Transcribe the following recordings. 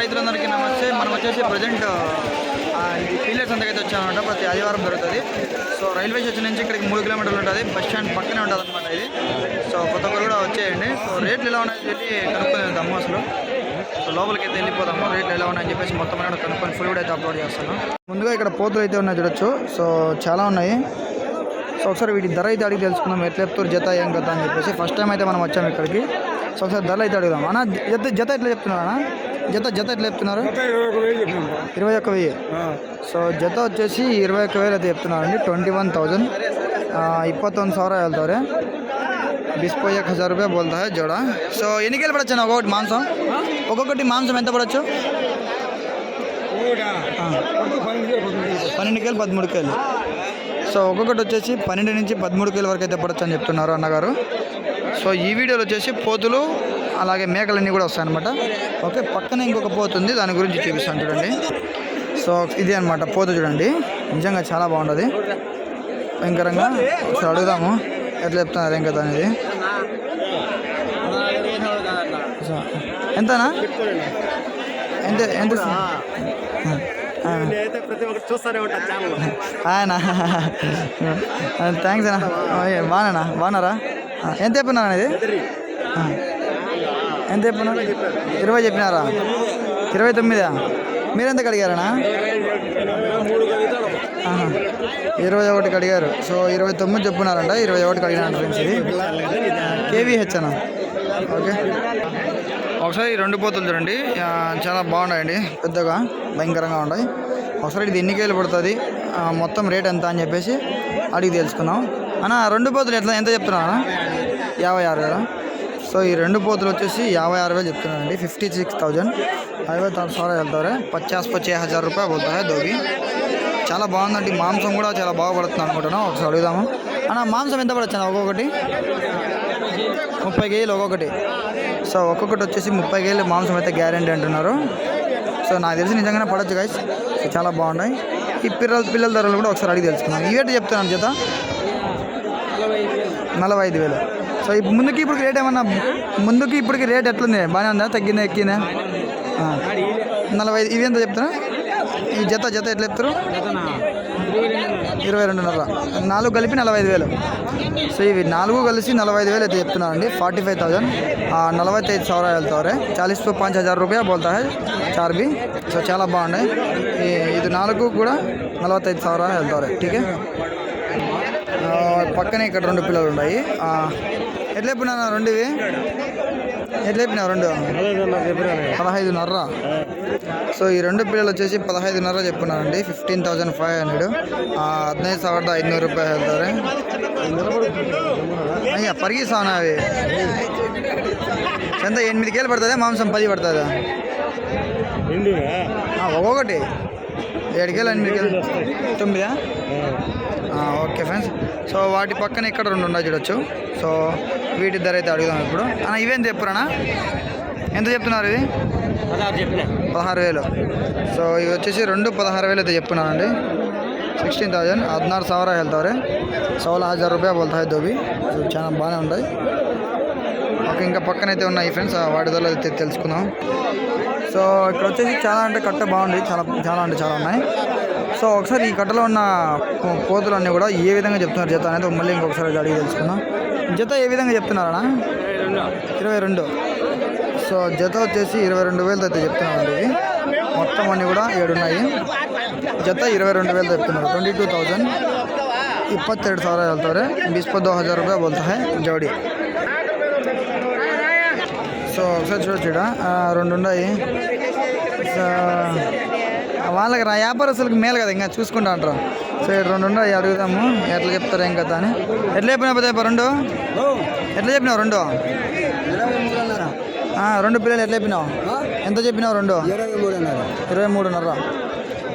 రైతులందరికీ నమస్తే. మనం వచ్చేసి ప్రజెంట్ పీలర్ సంతకైతే వచ్చామన్నమాట. ప్రతి ఆదివారం జరుగుతుంది సో రైల్వే స్టేషన్ నుంచి ఇక్కడికి మూడు కిలోమీటర్లు ఉంటుంది. బస్ స్టాండ్ పక్కనే ఉంటుంది అనమాట ఇది. సో కొత్త ఒక్కరు కూడా వచ్చేయండి. సో రేట్లు ఎలా ఉన్నాయని చెప్పి కనుక్కొని వెళ్తాము అసలు. సో లోపలికి అయితే వెళ్ళిపోతాము రేట్లు ఎలా ఉన్నాయని చెప్పేసి మొత్తం అనేది కనుక్కొని ఫుల్ కూడా అయితే అప్లోడ్ చేస్తాను. ముందుగా ఇక్కడ పోతులు అయితే ఉన్నాయి చూడొచ్చు. సో చాలా ఉన్నాయి. సో ఒకసారి వీటి ధర అయితే అడిగి తెలుసుకుందాం. ఎట్లా చెప్తారు జత ఏం కదా అని చెప్పేసి. ఫస్ట్ టైం అయితే మనం వచ్చాము ఇక్కడికి. సో ఒకసారి ధరలు అయితే అడుగుదాం. అన్న జత జత ఎట్లా చెప్తున్నారా జత జత ఎట్లా చెప్తున్నారు? ఇరవై ఒక్క వెయ్యి సో జత వచ్చేసి ఇరవై ఒక్క వేలు అయితే చెప్తున్నారండి. Twenty one thousand. ಇಪ್ಪತ್ತೊಂದು సవరా వెళ్తారు. బిస్పోయి ఒక హజార్ రూపాయ బోల్తాయి జోడ. సో ఎన్ని కేలు పడచ్చు ఒక్కొక్కటి మాంసం? ఒక్కొక్కటి మాంసం ఎంత పడచ్చు? పన్నెండు కేలు పదమూడు కేలు. సో ఒక్కొక్కటి వచ్చేసి పన్నెండు నుంచి పదమూడు కేలు వరకు అయితే పడచ్చు అని చెప్తున్నారు అన్నగారు. సో ఈ వీడియోలో వచ్చేసి పోతులు అలాగే మేకలన్నీ కూడా వస్తాయన్నమాట. ఓకే పక్కనే ఇంకొక పోతుంది దాని గురించి చూపిస్తాను చూడండి. సో ఇది అనమాట పోతు చూడండి. నిజంగా చాలా బాగుంటుంది. భయంకరంగా ఒకసారి అడుగుదాము. ఎట్లా చెప్తున్నారు ఏం కదా అనేది ఎంతనా? ఎంత ఎంత ఆ. ప్రతి ఆయన? థ్యాంక్స్ అన్న. ఓయ్, బాగున్నారా? ఎంత చెప్పినారా ఇది ఎంత చెప్పినారు? ఇరవై చెప్పినారా? ఇరవై తొమ్మిదా? మీరెంతకు అడిగారనా ఇరవై ఒకటికి అడిగారు సో ఇరవై తొమ్మిది చెప్పున్నారంట ఇరవై ఒకటికి అడిగినారు ఫ్రెండ్స్ ఇది. కేవీహెచ్ అన్న. ఓకే. ఒకసారి రెండు పోతులు చూడండి. చాలా బాగున్నాయండి. పెద్దగా భయంకరంగా ఉన్నాయి. ఒకసారి ఇది ఎన్ని కేలు పడుతుంది మొత్తం రేట్ ఎంత అని చెప్పేసి అడిగి తెలుసుకున్నాం అన్న రెండు పోతులు ఎట్లా ఎంత చెప్తున్నా యాభై ఆరు వేల? సో ఈ రెండు పోతులు వచ్చేసి యాభై ఆరు వేలు చెప్తున్నానండి ఫిఫ్టీ సిక్స్ థౌజండ్. అరవై సార్ వెళ్తారా. పచాస్ పచ్చే హజార్ రూపాయ పోతాయి దోగి చాలా బాగుందండి. మాంసం కూడా చాలా బాగుపడుతుంది అనుకుంటున్నాను ఒకసారి అడుగుదాము. అన్న మాంసం ఎంత పడచ్చు ఒక్కొక్కటి? ముప్పై కేజీలు ఒక్కొక్కటి. సో ఒక్కొక్కటి వచ్చేసి ముప్పై కేజీలు మాంసం అయితే గ్యారంటీ అంటున్నారు. సో నాకు తెలిసి నిజంగానే పడచ్చు గైస్ చాలా బాగున్నాయి. ఈ పిల్లల పిల్లల ధరలు కూడా ఒకసారి అడిగి తెలుసుకున్నాను ఇవేటి చెప్తున్నాను చేత నలభై ఐదు వేలు. సో ఇప్పుడు ముందుకి ఇప్పుడు రేట్ ఏమన్నా ముందుకి ఇప్పటికి రేట్ ఎట్లుంది? బాగానే ఉందా? తగ్గిందా ఎక్కిందా? నలభై ఇవి ఎంత చెప్తారా ఈ జత జత ఎట్లా చెప్తారు? ఇరవై రెండున్నర. నాలుగు కలిపి నలభై ఐదు వేలు. సో ఇవి నాలుగు కలిసి నలభై ఐదు వేలు అయితే చెప్తున్నారండి ఫార్టీ ఫైవ్ थाउजेंड నలభై ఐదు సవర వెళ్తారు చాలీస్తో పాంచ్ హజార్ రూపాయ బోల్తా చార్బీ. సో చాలా బాగున్నాయి. ఇది నాలుగు కూడా నలభై ఐదు సవర వెళ్తారు ఠీకే? పక్కనే ఇక్కడ రెండు పిల్లలు ఉన్నాయి. ఎట్లా చెప్పినా రెండు ఇవి ఎట్లా చెప్పినావు రెండు పదహైదున్నర సో ఈ రెండు పిల్లలు వచ్చేసి పదహైదున్నర చెప్పున్నారండి ఫిఫ్టీన్ థౌజండ్ ఫైవ్ హండ్రెడ్ ಹದಿನೈದು ಸಾವಿರದ ಐದುನೂರು ರೂಪಾಯಿ ಹೇಳ್ತಾರೆ అయ్యా పరిగిస్తావునా అవి ఎంత ఎనిమిది కేలు పడుతుందా మాంసం పది పడుతుందా ఆ, ఒక్కొక్కటి ఏడు కేలు ఎనిమిది కేలు తొమ్మిదా ఆ, ఓకే ఫ్రెండ్స్ సో వాటి పక్కన ఇక్కడ రెండు ఉన్నాయి చూడొచ్చు సో వీటి ధర అయితే అడుగుదాం ఇప్పుడు అన్న ఇవేం చెప్పురానా ఎంత చెప్తున్నారు ఇది చెప్పిన పదహారు వేలు సో ఇవి వచ్చేసి రెండు పదహారు వేలు అయితే చెప్తున్నానండి సిక్స్టీన్ థౌజండ్ ಹದಿನಾರು ಸಾವಿರ ಹೇಳ್ತವ್ರೆ సోలా హజార్ రూపాయ బోల్తాయి దోబి సో చాలా బాగానే ఉంటాయి ఓకే ఇంకా పక్కన అయితే ఉన్నాయి ఫ్రెండ్స్ వాటి ధరలు అయితే తెలుసుకుందాం సో ఇక్కడ వచ్చేసి చాలా అంటే కట్ట బాగుంది చాలా చాలా అంటే చాలా ఉన్నాయి సో ఒకసారి ఈ కట్టలో ఉన్న కోతులు అన్నీ కూడా ఏ విధంగా చెప్తున్నారు జత అనేది మళ్ళీ ఇంకొకసారి అడిగి తెలుసుకుందాం జత ఏ విధంగా చెప్తున్నారా ఇరవై రెండు సో జత వచ్చేసి ఇరవై రెండు వేలతో అయితే చెప్తున్నామండి ఇవి మొత్తం అన్నీ కూడా ఏడు ఉన్నాయి జత ఇరవై రెండు వేలు చెప్తున్నారు ట్వంటీ టూ థౌజండ్ ಇಪ್ಪತ್ತೆರಡು ಸಾವಿರ ಹೇಳ್ತಾರೆ ಬಿಸ್ಪತ್ತು ಹಜಾರ್ ರೂಪಾಯಿ ಬೋಲ್ತಾ ಹೈ జోడి సో ఒకసారి చూడొచ్చు ఇక్కడ రెండు ఉన్నాయి వాళ్ళకి రా వ్యాపారస్తులకు మేలు కదా ఇంకా చూసుకుంటా అంటారు. సో ఇక్కడ రెండు ఉన్నాయి అడుగుదాము. ఎట్లా చెప్తారు ఏం కదా అని. ఎట్లా చెప్పినావు పెద్ద రెండు? ఎట్లా చెప్పినావు రెండు? రెండు పిల్లలు ఎట్లా చెప్పినావు? ఎంత చెప్పినావు రెండు? ఇరవై మూడున్నర.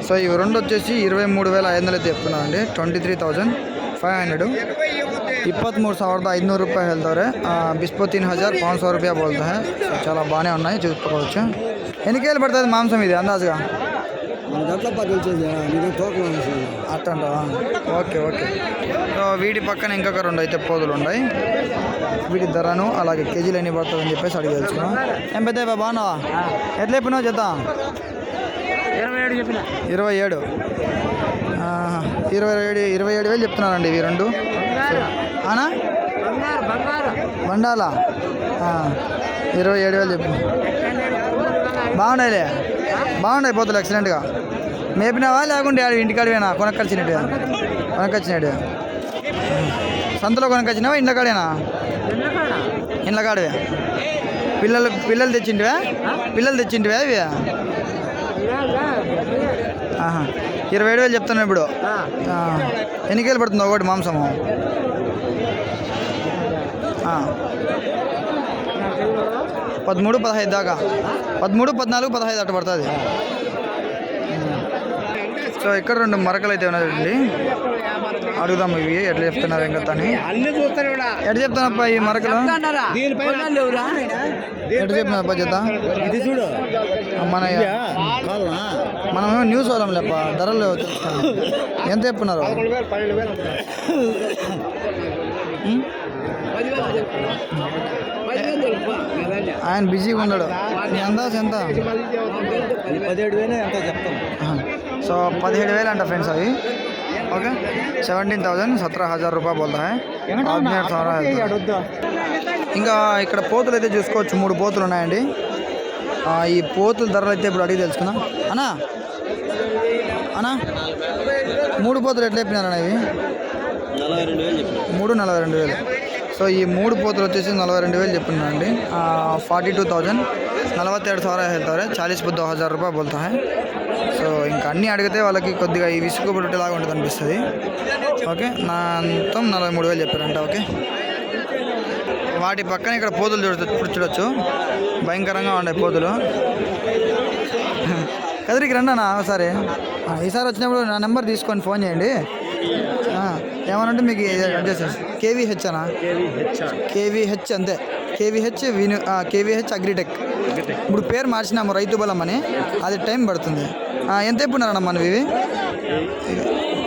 సో ఇవి రెండు వచ్చేసి ఇరవై మూడు వేల ఐదు వందలు అయితే చెప్తున్నాను అండి twenty three thousand. Five hundred ಇಪ್ಪತ್ತ್ಮೂರು ಸಾವಿರದ ಐದುನೂರು ರೂಪಾಯಿ ಹೇಳ್ತವ್ರೆ ಬಿಸ್ಪೋ ತೀನ್ ಹಜಾರ್ ಪಾಂಚ್ ಸಾವಿರ ರೂಪಾಯಿ ಬೋಲ್ತಾ ಹೈ సో చాలా బాగానే ఉన్నాయి చూసుకోవచ్చు ఎన్ని కేలు పడుతుంది మాంసం ఇది అందాజుగా గట్ల పక్కన వచ్చేది నీకు తోకలు అట్టంటావా ఓకే ఓకే సో వీటి పక్కన ఇంకొక రెండు అయితే పోతులు ఉన్నాయి వీటి ధరను అలాగే కేజీలు ఎన్ని పడుతుంది అని చెప్పేసి అడిగి తెలుసుకున్నాం ఏం పెద్ద బాగున్నావా ఎట్లా చెప్పినావు చేత ఇరవై ఏడు చెప్పిన ఇరవై ఏడు ఆ, ఇరవై ఏడు ఇరవై ఏడు వేలు చెప్తున్నారండి ఇవి రెండు. బంగారు. బండాల? ఇరవై ఏడు వేలు చెప్పిన బాగున్నాయిలే. బాగున్నాయి పోతులు ఎక్సలెంట్గా మేపినావా లేకుంటే ఆడ ఇంటికాడివేనా? కొనక్కొచ్చినట్టు కొనక్కొచ్చినట్టు సంతలో కొనక్కొచ్చినావా ఇండ్లకాడేనా? ఇండ్లకాడవే. పిల్లలు పిల్లలు తెచ్చింటివా? పిల్లలు తెచ్చింటివా ఇవి? ఆహా. ఇరవై ఏడు వేలు చెప్తున్నా ఇప్పుడు. ఎన్ని కేలు పడుతుంది ఒకటి మాంసము. పదమూడు పదహైదు దాకా. పదమూడు పద్నాలుగు పదహైదు అట్ట పడుతుంది. సో ఇక్కడ రెండు మరకలు అయితే ఉన్నాయండి. అడుగుదాం ఇవి ఎట్లా చెప్తున్నారు ఇంకా అని. అన్ని చూస్తారు కూడా ఎట్లా చెప్తున్నారప్ప ఈ మరకలు? ఎట్లా చెప్తున్నారు చేత ఇది చూడు. మన మనం న్యూస్ వాళ్ళం లేప ధరలు ఎంత చెప్తున్నారు? చెప్తున్నా ఆయన బిజీగా ఉన్నాడు. నీ అందాజ ఎంత? పదిహేడు వేలు ఎంత. సో పదిహేడు వేలు అంట ఫ్రెండ్స్ అవి. ఓకే సెవెంటీన్ థౌజండ్ సత్ర హజార్ రూపాయలు బోల్తా ఇంకా ఇక్కడ పోతులు అయితే చూసుకోవచ్చు మూడు పోతులు ఉన్నాయండి ఈ పోతుల ధరలు అయితే ఇప్పుడు అడిగి తెలుసుకుందాం అనా అనా మూడు పోతులు ఎట్లా చెప్పినారన్నా ఇవి మూడు నలభై రెండు వేలు సో ఈ మూడు పోతులు వచ్చేసి నలభై రెండు వేలు చెప్పిందండి ఫార్టీ టూ థౌజండ్ ఏడు సారా వెళ్తారు చాలీస్ బుద్ధ హజార్ రూపాయ బోల్తా సో ఇంకా అన్నీ అడిగితే వాళ్ళకి కొద్దిగా ఈ విసుగు పుట్టేలాగా ఉంటుంది అనిపిస్తుంది. ఓకే నా అంతం నలభై మూడు వేలు చెప్పారంట ఓకే. వాటి పక్కన ఇక్కడ పోతులు చూడచ్చు ఇప్పుడు చూడొచ్చు. భయంకరంగా ఉన్నాయి పోతులు. కదిరికి రండి అన్న ఒకసారి ఈసారి వచ్చినప్పుడు నా నెంబర్ తీసుకొని ఫోన్ చేయండి. ఏమనంటే మీకు అడ్రస్ కేవీహెచ్ అనా? కేవీహెచ్ అంతే. కేవీహెచ్ విను కేవీహెచ్ అగ్రిటెక్ ఇప్పుడు పేరు మార్చినాము రైతు బలం అని. అది టైం పడుతుంది. ఎంత ఎప్పుడున్నారన్న మనవి ఇవి?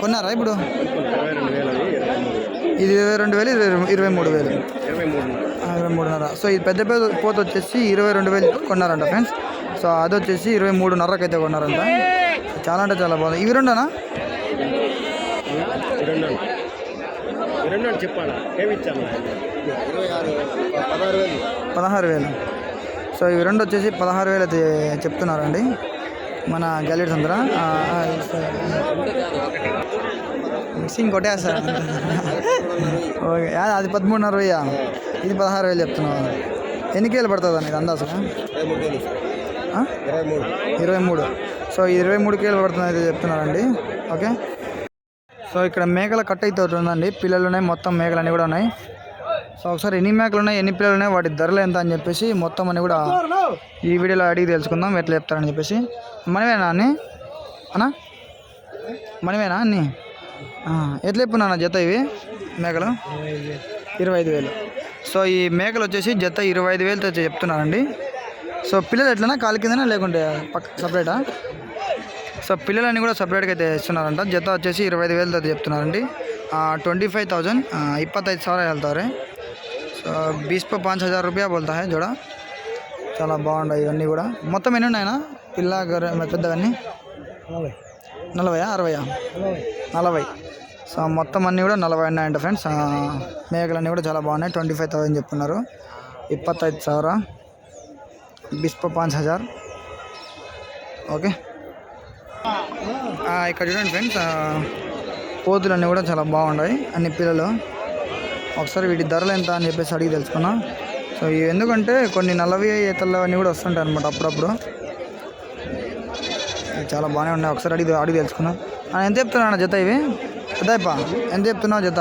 కొన్నారా ఇప్పుడు? ఇది ఇరవై రెండు వేలు ఇరవై ఇరవై మూడు వేలు. ఇరవై మూడున్నర. సో ఇది పెద్ద పెద్ద పోత వచ్చేసి ఇరవై రెండు వేలు కొన్నారంట ఫ్రెండ్స్ సో అది వచ్చేసి ఇరవై మూడున్నరకు అయితే కొన్నారంట. చాలా అంటే చాలా బాగుంది. ఇవి రెండునా? రెండు రెండు చెప్పాను ఏమి ఇచ్చాను పదహారు వేలు. సో ఇవి రెండు వచ్చేసి పదహారు వేలు అయితే చెప్తున్నారండి. మన గ్యాలరీస్ అందరూ ఆ, ఆ, సరే. మిక్సింగ్ కొట్టేస్తా. ఓకే అది పదమూడున్నర వెయ్యా? ఇది పదహారు వేలు చెప్తున్నావు. ఎన్ని కేలు పడుతుంది అండి ఇది అందాజు ఇరవై మూడు వేలు ఆ? ఇరవై మూడు. ఇరవై మూడు. సో ఇరవై మూడు కేలు పడుతుంది అయితే చెప్తున్నారండి. ఓకే? సో ఇక్కడ మేకల కట్ అయితే ఒకటి ఉందండి. పిల్లలు ఉన్నాయి మొత్తం మేకలు అన్నీ కూడా ఉన్నాయి. సో ఒకసారి ఎన్ని మేకలు ఉన్నాయి ఎన్ని పిల్లలు ఉన్నాయి వాటి ధరలు ఎంత అని చెప్పేసి మొత్తం అని కూడా ఈ వీడియోలో అడిగి తెలుసుకుందాం ఎట్లా చెప్తారని చెప్పేసి. మనమేనా అన్ని? అనా మనమేనా అన్ని? ఎట్లా చెప్పున్నా జత ఇవి? మేకలు? ఇరవై ఐదు వేలు. సో ఈ మేకలు వచ్చేసి జత ఇరవై ఐదు వేలతో చెప్తున్నారండి. సో పిల్లలు ఎట్లనా కాలు కిందనా లేకుంటే పక్క సపరేటా? సో పిల్లలన్నీ కూడా సపరేట్గా అయితే ఇస్తున్నారంట. జత వచ్చేసి ఇరవై ఐదు వేలు అయితే చెప్తున్నారండి. ట్వంటీ ఫైవ్ థౌజండ్ ఇప్పత్తైదు సార్ వెళ్తారే. సో బీస్ పో పాంచ్ హజార్ రూపాయ బోల్తా హై జోడ? చాలా బాగుంటాయి ఇవన్నీ కూడా. మొత్తం ఎన్ని ఉన్నాయన పిల్ల పెద్దవన్నీ? నలభై. అరవయా? నలభై. సో మొత్తం అన్నీ కూడా నలభై ఉన్నాయంట ఫ్రెండ్స్. మేకలన్నీ కూడా చాలా బాగున్నాయి. ట్వంటీ ఫైవ్ థౌజండ్ చెప్తున్నారు. ఇప్పత్తైదు సవర బిస్ప పాంచ్ హజార్. ఓకే. ఇక్కడ చూడండి ఫ్రెండ్స్ ఆ, పోతులన్నీ కూడా చాలా బాగున్నాయి అన్ని పిల్లలు. ఒకసారి వీటి ధరలు ఎంత అని చెప్పేసి అడిగి తెలుసుకున్నాం. సో ఇవి ఎందుకంటే కొన్ని నల్లవి తెల్లవన్నీ కూడా వస్తుంటాయి అనమాట అప్పుడప్పుడు. చాలా బాగానే ఉన్నాయి. ఒకసారి అడిగి అడిగి తెలుసుకున్నాం. ఎంత చెప్తున్నావు జత ఇవి? పెద్దప్ప ఎంత చెప్తున్నావు జత?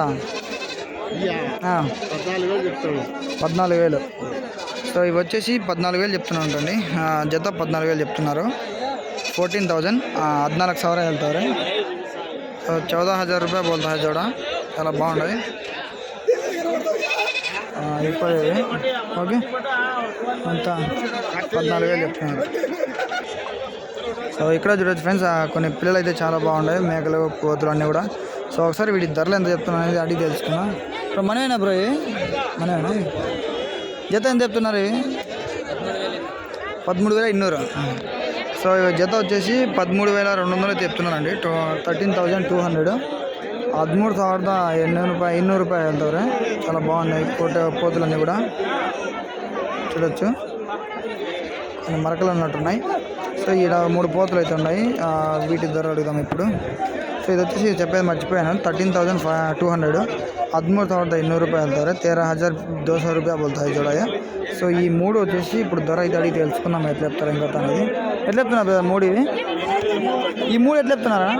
పద్నాలుగు వేలు. సో ఇవి వచ్చేసి పద్నాలుగు వేలు చెప్తున్నాను అంటండి. ఆ, జత పద్నాలుగు వేలు చెప్తున్నారు. ఫోర్టీన్ థౌజండ్ ಹದಿನಾಲ್ಕು ಸಾವಿರ ಹೇಳ್ತಾರೆ సో చౌదా హజార్ రూపాయ బోల్తా హై జోడా చాలా బాగుంటుంది ఇప్పుడు ఓకే అంత పద్నాలుగు వేలు చెప్తున్నారు సో ఇక్కడ చూడొచ్చు ఫ్రెండ్స్ కొన్ని పిల్లలు అయితే చాలా బాగున్నాయి మేకలు కోతులు అన్నీ కూడా సో ఒకసారి వీటి ధరలు ఎంత చెప్తున్నా అనేది అడిగి తెలుసుకున్నా ఇప్పుడు మనమేనా బ్రో ఇవి మనమేనా జత ఎంత చెప్తున్నారు ఇవి పదమూడు వేల ఇన్నూరు సో ఇవి జత వచ్చేసి పదమూడు వేల రెండు వందలు అయితే చెప్తున్నారండి two thirteen thousand two hundred ಹದಿಮೂರು ಸಾವಿರದ ಎಣ್ಣೂರು ರೂಪಾಯಿ ಇನ್ನೂರು ರೂಪಾಯಿ వెళ్తారు చాలా బాగున్నాయి కోట పోతులన్నీ కూడా చూడొచ్చు కొన్ని మరకలు ఉన్నట్టున్నాయి సో ఈడ మూడు పోతులు అయితే ఉన్నాయి ఆ, వీటి ధర అడుగుదాం ఇప్పుడు సో ఇది వచ్చేసి చెప్పేది మర్చిపోయాను thirteen thousand five two hundred ಹದಿಮೂರು ಸಾವಿರದ ಇನ್ನೂರು ರೂಪಾಯಿ ಹೇಳ್ತಾರೆ ತೇರಾ ಹಜಾರ್ దో సौ రూపాయ బోల్తాయి జోడయ్య సో ఈ మూడు వచ్చేసి ఇప్పుడు ధర అయితే అడిగి తెలుసుకుందాం ఎట్లా చెప్తారు ఇంకా అనేది ఎట్లా చెప్తున్నారు బ్రదర్ మూడు ఇవి? ఈ మూడు ఎట్లా చెప్తున్నారా?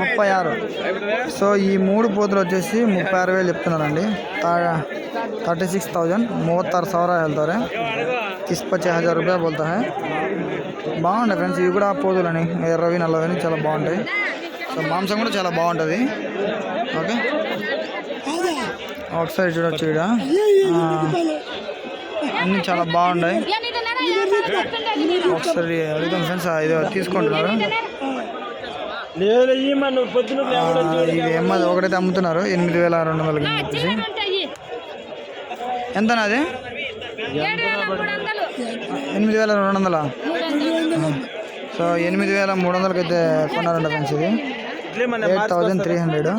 ముప్పై ఆరు. సో ఈ మూడు పోతులు వచ్చేసి ముప్పై ఆరు వేలు చెప్తున్నారండి. థర్టీ సిక్స్ థౌజండ్ మూవత్తారు సవరా ಹೇಳ್ತಾರೆ కిస్ పచ్చి హజార్ రూపాయలు పోతాయి బాగుంటాయి ఫ్రెండ్స్ ఇవి కూడా పోతులని. ఎర్రవి నల్లవని చాలా బాగుంటాయి. సో మాంసం కూడా చాలా బాగుంటుంది. ఓకే. ఒకసారి చూడొచ్చు ఇక్కడ. అన్నీ చాలా బాగున్నాయి ఒకసారి అడుగుతాం ఫ్రెండ్స్ ఇది తీసుకుంటున్నారు? ఇది ఎమ్మది ఒకటైతే అమ్ముతున్నారు? ఎనిమిది వేల రెండు వందలకి చెప్పేసి ఎంత అది? ఎనిమిది వేల రెండు వందల? సో ఎనిమిది వేల మూడు వందలకి అయితే కొన్నారంట ఫ్రెండ్స్ ఇది. Eight thousand three hundred.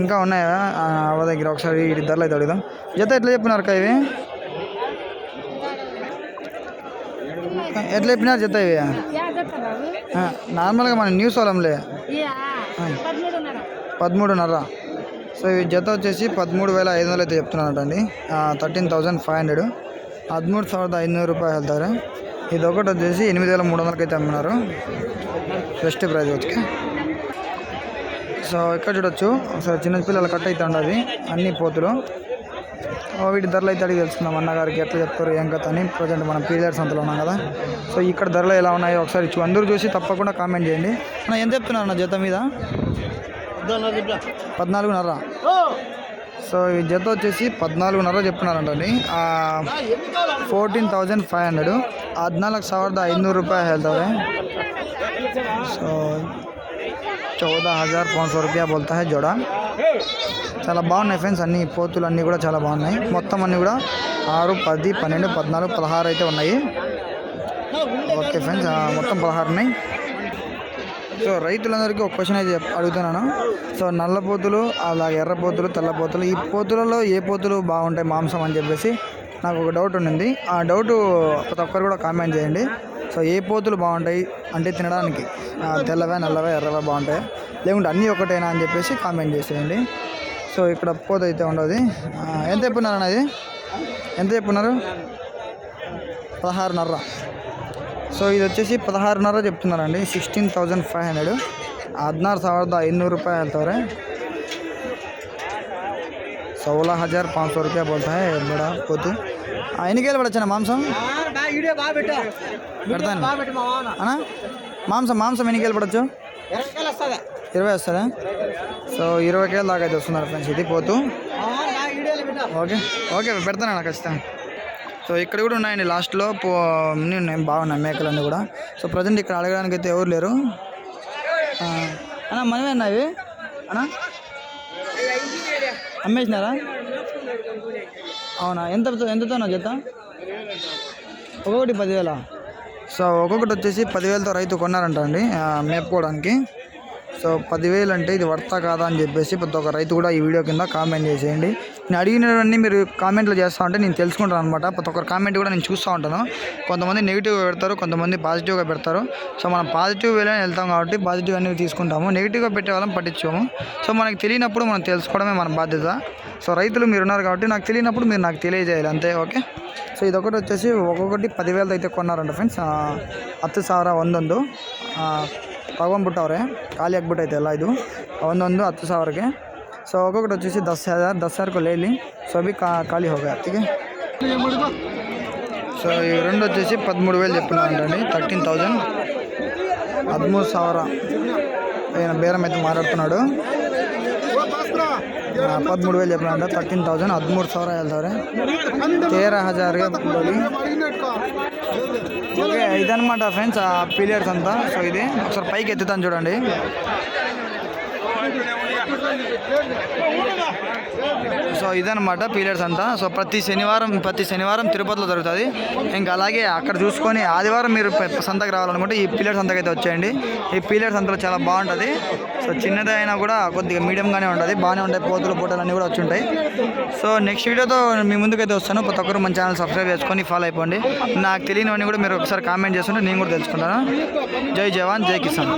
ఇంకా ఉన్నాయా? ఆ, అవ్వ దగ్గర ఒకసారి ధరలు అయితే అడుగుదాం. జత ఎట్లా చెప్పినారు ఇవి? ఎట్లా చెప్పినారు జత ఇవి ఆ, నార్మల్గా మన న్యూస్ వాళ్ళంలే పదమూడున్నర సో ఇవి జత వచ్చేసి పదమూడు వేల ఐదు వందలు అయితే చెప్తున్నారట అండి థర్టీన్ థౌజండ్ ఫైవ్ హండ్రెడ్ ಹದಿಮೂರು ಸಾವಿರದ ಐನೂರು ರೂಪಾಯಿ ಹೇಳ್ತಾರೆ ఇది ఒకటి వచ్చేసి ఎనిమిది వేల మూడు వందలకి అయితే అమ్మినారు బెస్ట్ ప్రైస్ వచ్చి సో ఇక్కడ చూడొచ్చు ఒకసారి చిన్న పిల్లలు కట్ అయితే ఉండదు అన్ని పోతులు ఓ వీటి ధరలు అయితే అడిగి తెలుసుకుందాం అన్నగారికి ఎట్లా చెప్తారు ఏం కథ అని ప్రజెంట్ మనం పీరియడ్స్ అంతలో ఉన్నాం కదా సో ఇక్కడ ధరలు ఎలా ఉన్నాయో ఒకసారి చూ అందరూ చూసి తప్పకుండా కామెంట్ చేయండి అన్న ఎంత చెప్తున్నారు అన్న జత మీద పద్నాలుగున్నర సో ఈ జత వచ్చేసి పద్నాలుగున్నర చెప్తున్నారంటండి ಫೋರ್ಟೀನ್ ತೌಸಂಡ್ ಫೈವ್ ಹಂಡ್ರೆಡು ಹದಿನಾಲ್ಕು ಸಾವಿರದ ಐನೂರು ರೂಪಾಯಿ ಹೇಳ್ತವ್ರೆ సో చౌదా హజార్ పాంచ్ సో రూపాయ బోల్తా హై జోడా చాలా బాగున్నాయి ఫ్రెండ్స్ అన్ని పోతులు అన్నీ కూడా చాలా బాగున్నాయి మొత్తం అన్నీ కూడా ఆరు పది పన్నెండు పద్నాలుగు పదహారు అయితే ఉన్నాయి ఓకే ఫ్రెండ్స్ మొత్తం పదహారు ఉన్నాయి సో రైతులందరికీ ఒక క్వశ్చన్ అయితే అడుగుతున్నాను సో నల్ల పోతులు అలాగే ఎర్ర పోతులు తెల్ల పోతులు ఈ పోతులలో ఏ పోతులు బాగుంటాయి మాంసం అని చెప్పేసి నాకు ఒక డౌట్ ఉండింది. ఆ డౌట్ ప్రతి ఒక్కరు కూడా కామెంట్ చేయండి. సో ఏ పోతులు బాగుంటాయి అంటే తినడానికి? తెల్లవే నల్లవే ఎర్రవే బాగుంటాయి? లేకుంటే అన్నీ ఒకటేనా అని చెప్పేసి కామెంట్ చేసేయండి. సో ఇక్కడ పోత అయితే ఉండదు. ఎంత చెప్పున్నారు అన్నది ఎంత చెప్పున్నారు? పదహారున్నర. సో ఇది వచ్చేసి పదహారున్నర చెప్తున్నారండి. సిక్స్టీన్ థౌజండ్ ఫైవ్ హండ్రెడ్ హద్నారు సవర్ద ఐదు ರೂಪಾಯಿ ಹೇಳ್ತವ್ರೆ सोलह హజార్ पाँच సో రూపాయ बोलता है పోతు पोतू आयन के మాంసం పెడతాను అనా మాంసం మాంసం ఎన్ని కేలు పడచ్చు ఇరవై వస్తుందా సో ఇరవై కేలు దాకా అయితే వస్తున్నారు ఫ్రెండ్స్ ఇది పోతూ ఓకే ఓకే పెడతాను ఖచ్చితంగా సో ఇక్కడ కూడా ఉన్నాయండి లాస్ట్లో పో అన్నీ ఉన్నాయి బాగున్నాయి మేకలన్నీ కూడా సో ప్రజెంట్ ఇక్కడ అడగడానికి అయితే ఎవరు లేరు అన్నా మనమే అన్నా ఇవి అన్నా అమ్మేసినారా? అవునా ఎంత ఎంతతోనా జత? ఒక్కొక్కటి పదివేల? సో ఒక్కొక్కటి వచ్చేసి పదివేలతో రైతు కొన్నారంట అండి మేపుకోవడానికి. సో పదివేలు అంటే ఇది వర్తా కాదా అని చెప్పేసి ప్రతి ఒక్క రైతు కూడా ఈ వీడియో కింద కామెంట్ చేసేయండి. నేను అడిగినవన్నీ మీరు కామెంట్లో చేస్తూ ఉంటే నేను తెలుసుకుంటాను అనమాట ప్రతి ఒక్కరు కామెంట్ కూడా నేను చూస్తూ ఉంటాను. కొంతమంది నెగిటివ్గా పెడతారు కొంతమంది పాజిటివ్గా పెడతారు. సో మనం పాజిటివ్ వేలో వెళ్తాం కాబట్టి పాజిటివ్ అనేవి తీసుకుంటాము. నెగిటివ్గా పెట్టే వాళ్ళం పట్టించాము సో మనకు తెలియనప్పుడు మనం తెలుసుకోవడమే మన బాధ్యత. సో రైతులు మీరు ఉన్నారు కాబట్టి నాకు తెలియనప్పుడు మీరు నాకు తెలియజేయాలి. అంతే ఓకే? సో ఇదొకటి వచ్చేసి ఒక్కొక్కటి పదివేలది అయితే కొన్నారంట ఫ్రెండ్స్ హత్తు సారా ಒಂದೊಂದು ತಗೊಂಡ್ಬಿಟ್ಟವ್ರೆ ಖಾಲಿ ಆಗ್ಬಿಟ್ಟೈತೆ ಎಲ್ಲ ಇದು ಒಂದೊಂದು ಹತ್ತು ಸಾವಿರಕ್ಕೆ ಸೊ ఒక్కొక్కటి వచ్చేసి దస్ హజార్ దస్ హజార్ को ले ली సో అవి కా ఖాళీ हो गया ठीक है సో ఈ రెండు వచ్చేసి పదమూడు వేలు చెప్తున్నారంటండి థర్టీన్ థౌజండ్ పదమూడు ಸಾವಿರ ఆయన బేరం అయితే మాట్లాడుతున్నాడు ಆ, ಪದಮೂರು ವೇಲು చెప్పినారంట థర్టీన్ థౌజండ్ ಹದಿಮೂರು ಸಾವಿರ ಹೇಳ್ತವ್ರೆ తేర హజార్గా బోలి ఓకే ఇదనమాట ఫ్రెండ్స్ ఆ పీరియడ్స్ అంతా సో ఇది ఒకసారి పైకి ఎత్తుతాను చూడండి సో ఇదనమాట పీరియడ్స్ అంతా. సో ప్రతి శనివారం ప్రతి శనివారం తిరుపతిలో జరుగుతుంది. ఇంకా అలాగే అక్కడ చూసుకొని ఆదివారం మీరు సంతకు రావాలనుకుంటే ఈ పీరియడ్స్ సంతకు అయితే వచ్చేయండి. ఈ పీరియడ్స్ సంతలో చాలా బాగుంటుంది. సో చిన్నది అయినా కూడా కొద్దిగా మీడియంగానే ఉంటుంది. బాగానే ఉంటాయి పోతులు పూటలు అన్నీ కూడా వచ్చి ఉంటాయి సో నెక్స్ట్ వీడియోతో మీ ముందుకైతే వస్తాను. ప్రతి ఒక్కరు మన ఛానల్ సబ్స్క్రైబ్ చేసుకొని ఫాలో అయిపోండి. నాకు తెలియనివన్నీ కూడా మీరు ఒకసారి కామెంట్ చేస్తుంటే నేను కూడా తెలుసుకుంటాను. జై జవాన్ జై కిసాన్.